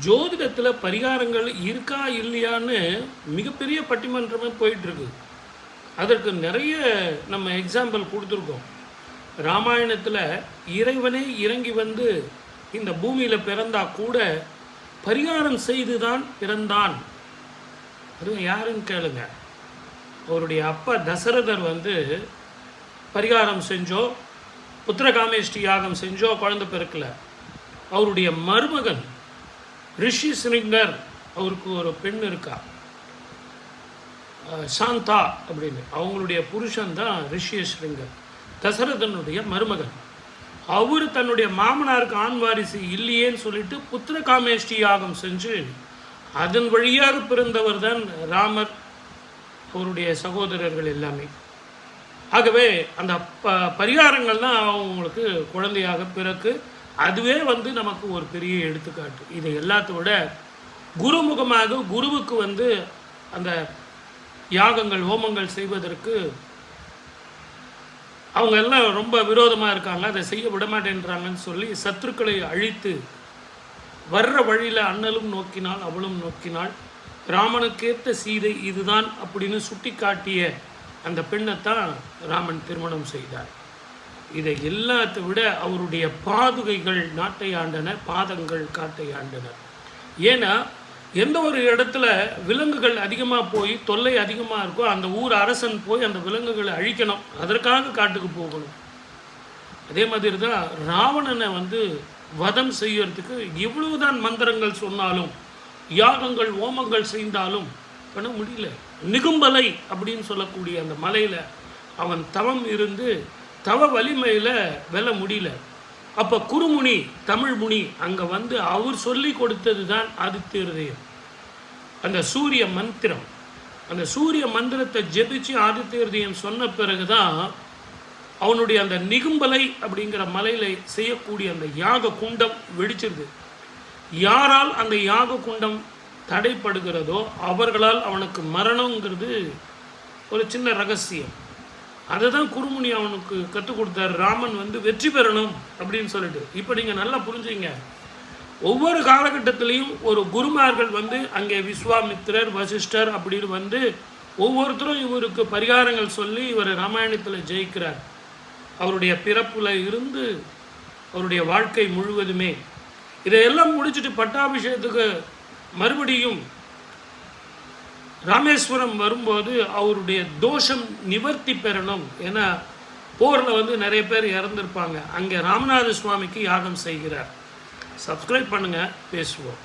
ஜோதிடத்தில் பரிகாரங்கள் இருக்கா இல்லையான்னு மிகப்பெரிய பட்டிமன்றமே போயிட்டுருக்கு. அதற்கு நிறைய நம்ம எக்ஸாம்பிள் கொடுத்துருக்கோம். ராமாயணத்தில் இறைவனே இறங்கி வந்து இந்த பூமியில் பிறந்தா கூட பரிகாரம் செய்து தான் பிறந்தான். அது யாருன்னு கேளுங்க. அவருடைய அப்பா தசரதர் வந்து பரிகாரம் செஞ்சோ புத்திரகாமேஷ்டி யாகம் செஞ்சோ குழந்தை பிறக்கல. அவருடைய மருமகன் ரிஷி சிலிங்கர் அவருக்கு ஒரு பெண் இருக்கா? சாந்தா அப்படின்னு. அவங்களுடைய புருஷன் தான் ரிஷி ஸ்ரிங்கர் தசரதனுடைய மருமகன். அவர் தன்னுடைய மாமனாருக்கு ஆண் வாரிசு இல்லையேன்னு சொல்லிட்டு புத்திர காமேஷ்டி யாகம் செஞ்சு அதன் வழியாக பிறந்தவர் தான் ராமர் அவருடைய சகோதரர்கள் எல்லாமே. ஆகவே அந்த ப பரிகாரங்கள்லாம் அவங்களுக்கு குழந்தையாக பிறக்கு அதுவே வந்து நமக்கு ஒரு பெரிய எடுத்துக்காட்டு. இதை எல்லாத்தோட குருமுகமாக குருவுக்கு வந்து அந்த யாகங்கள் ஹோமங்கள் செய்வதற்கு அவங்க எல்லாம் ரொம்ப விரோதமாக இருக்காங்க. அதை செய்ய விடமாட்டேன்றாங்கன்னு சொல்லி சத்துருக்களை அழித்து வர்ற வழியில் அண்ணலும் நோக்கினால் அவளும் நோக்கினாள் ராமனுக்கேற்ற சீதை இதுதான் அப்படின்னு சுட்டி காட்டிய அந்த பெண்ணைத்தான் ராமன் திருமணம் செய்தார். இதை எல்லாத்தை விட அவருடைய பாதுகைகள் நாட்டை ஆண்டன பாதங்கள் காட்டை ஆண்டன. ஏன்னா எந்த ஒரு இடத்துல விலங்குகள் அதிகமாக போய் தொல்லை அதிகமாக இருக்கோ அந்த ஊர் அரசன் போய் அந்த விலங்குகளை அழிக்கணும். அதற்காக காட்டுக்கு போகணும். அதே மாதிரி தான் ராவணனை வந்து வதம் செய்யறதுக்கு எவ்வளவுதான் மந்திரங்கள் சொன்னாலும் யாகங்கள் ஓமங்கள் செய்தாலும் பண்ண முடியல. நிகும்பலை அப்படின்னு சொல்லக்கூடிய அந்த மலையில் அவன் தவம் இருந்து தவ வலிமையில் வெல்ல முடியல. அப்போ குருமுனி தமிழ் முனி அங்கே வந்து அவர் சொல்லி கொடுத்தது தான் ஆதித்ய ஹிருதயம் அந்த சூரிய மந்திரம். அந்த சூரிய மந்திரத்தை ஜெபிச்சு ஆதித்ய ஹிருதயம் சொன்ன பிறகு தான் அவனுடைய அந்த நிகும்பலை அப்படிங்கிற மலையில் செய்யக்கூடிய அந்த யாக குண்டம் வெடிச்சிருது. யாரால் அந்த யாக குண்டம் தடைப்படுகிறதோ அவர்களால் அவனுக்கு மரணங்கிறது ஒரு சின்ன ரகசியம். அதை தான் குருமுனி அவனுக்கு கற்றுக் கொடுத்தார். ராமன் வந்து வெற்றி பெறணும் அப்படின்னு சொல்லிட்டு. இப்போ நீங்கள் நல்லா புரிஞ்சுங்க. ஒவ்வொரு காலகட்டத்திலையும் ஒரு குருமார்கள் வந்து அங்கே விஸ்வாமித்திரர் வசிஷ்டர் அப்படின்னு வந்து ஒவ்வொருத்தரும் இவருக்கு பரிகாரங்கள் சொல்லி இவர் ராமாயணத்தில் ஜெயிக்கிறார். அவருடைய பிறப்பில் இருந்து அவருடைய வாழ்க்கை முழுவதுமே. இதையெல்லாம் முடிச்சுட்டு பட்டாபிஷேகத்துக்கு மறுபடியும் ராமேஸ்வரம் வரும்போது அவருடைய தோஷம் நிவர்த்தி பெறணும் ஏன்னா போரில் வந்து நிறைய பேர் இறந்துருப்பாங்க. அங்கே ராமநாத சுவாமிக்கு யாகம் செய்கிறார். சப்ஸ்கிரைப் பண்ணுங்கள் பேசுவோம்.